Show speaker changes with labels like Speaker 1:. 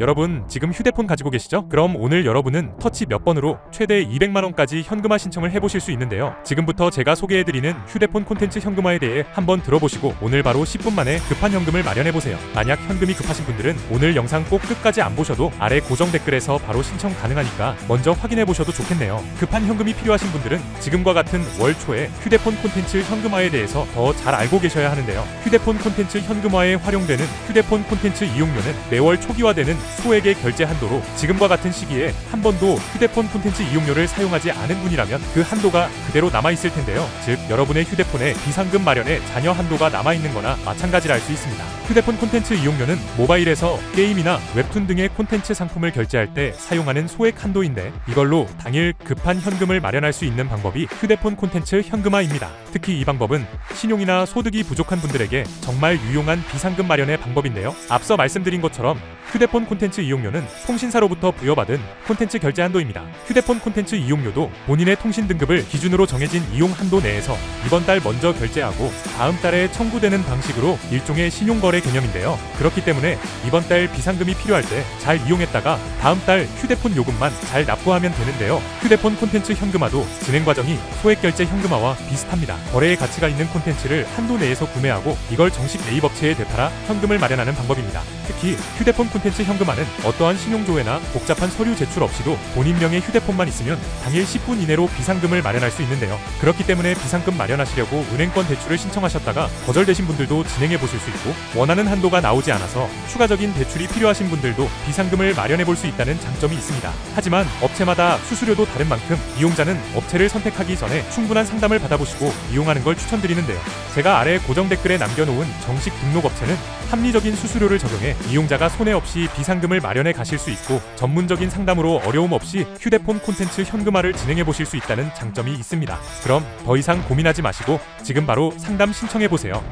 Speaker 1: 여러분 지금 휴대폰 가지고 계시죠? 그럼 오늘 여러분은 터치 몇 번으로 최대 200만원까지 현금화 신청을 해보실 수 있는데요. 지금부터 제가 소개해드리는 휴대폰 콘텐츠 현금화에 대해 한번 들어보시고 오늘 바로 10분 만에 급한 현금을 마련해보세요. 만약 현금이 급하신 분들은 오늘 영상 꼭 끝까지 안 보셔도 아래 고정 댓글에서 바로 신청 가능하니까 먼저 확인해보셔도 좋겠네요. 급한 현금이 필요하신 분들은 지금과 같은 월 초에 휴대폰 콘텐츠 현금화에 대해서 더 잘 알고 계셔야 하는데요. 휴대폰 콘텐츠 현금화에 활용되는 휴대폰 콘텐츠 이용료는 매월 초기화되는 소액의 결제 한도로 지금과 같은 시기에 한 번도 휴대폰 콘텐츠 이용료를 사용하지 않은 분이라면 그 한도가 그대로 남아 있을 텐데요. 즉 여러분의 휴대폰에 비상금 마련에 잔여 한도가 남아 있는 거나 마찬가지라 할 수 있습니다. 휴대폰 콘텐츠 이용료는 모바일에서 게임이나 웹툰 등의 콘텐츠 상품을 결제할 때 사용하는 소액 한도인데 이걸로 당일 급한 현금을 마련할 수 있는 방법이 휴대폰 콘텐츠 현금화입니다. 특히 이 방법은 신용이나 소득이 부족한 분들에게 정말 유용한 비상금 마련의 방법인데요. 앞서 말씀드린 것처럼 휴대폰 콘텐츠 이용료는 통신사로부터 부여받은 콘텐츠 결제 한도입니다. 휴대폰 콘텐츠 이용료도 본인의 통신 등급을 기준으로 정해진 이용 한도 내에서 이번 달 먼저 결제하고 다음 달에 청구되는 방식으로 일종의 신용거래 개념인데요. 그렇기 때문에 이번 달 비상금이 필요할 때 잘 이용했다가 다음 달 휴대폰 요금만 잘 납부하면 되는데요. 휴대폰 콘텐츠 현금화도 진행 과정이 소액 결제 현금화와 비슷합니다. 거래의 가치가 있는 콘텐츠를 한도 내에서 구매하고 이걸 정식 매입 업체에 되팔아 현금을 마련하는 방법입니다. 특히 휴대폰 콘텐츠 현금 화는 어떠한 신용조회나 복잡한 서류 제출 없이도 본인 명의 휴대폰만 있으면 당일 10분 이내로 비상금을 마련할 수 있는데요. 그렇기 때문에 비상금 마련하시려고 은행권 대출을 신청하셨다가 거절되신 분들도 진행해 보실 수 있고 원하는 한도가 나오지 않아서 추가적인 대출이 필요하신 분들도 비상금을 마련해 볼 수 있다는 장점이 있습니다. 하지만 업체마다 수수료도 다른 만큼 이용자는 업체를 선택하기 전에 충분한 상담을 받아보시고 이용하는 걸 추천드리는데요. 제가 아래 고정 댓글에 남겨놓은 정식 등록 업체는 합리적인 수수료를 적용해 이용자가 손해 없이 비상 금을 마련해 가실 수 있고 전문적인 상담으로 어려움 없이 휴대폰 콘텐츠 현금화를 진행해 보실 수 있다는 장점이 있습니다. 그럼 더 이상 고민하지 마시고 지금 바로 상담 신청해 보세요.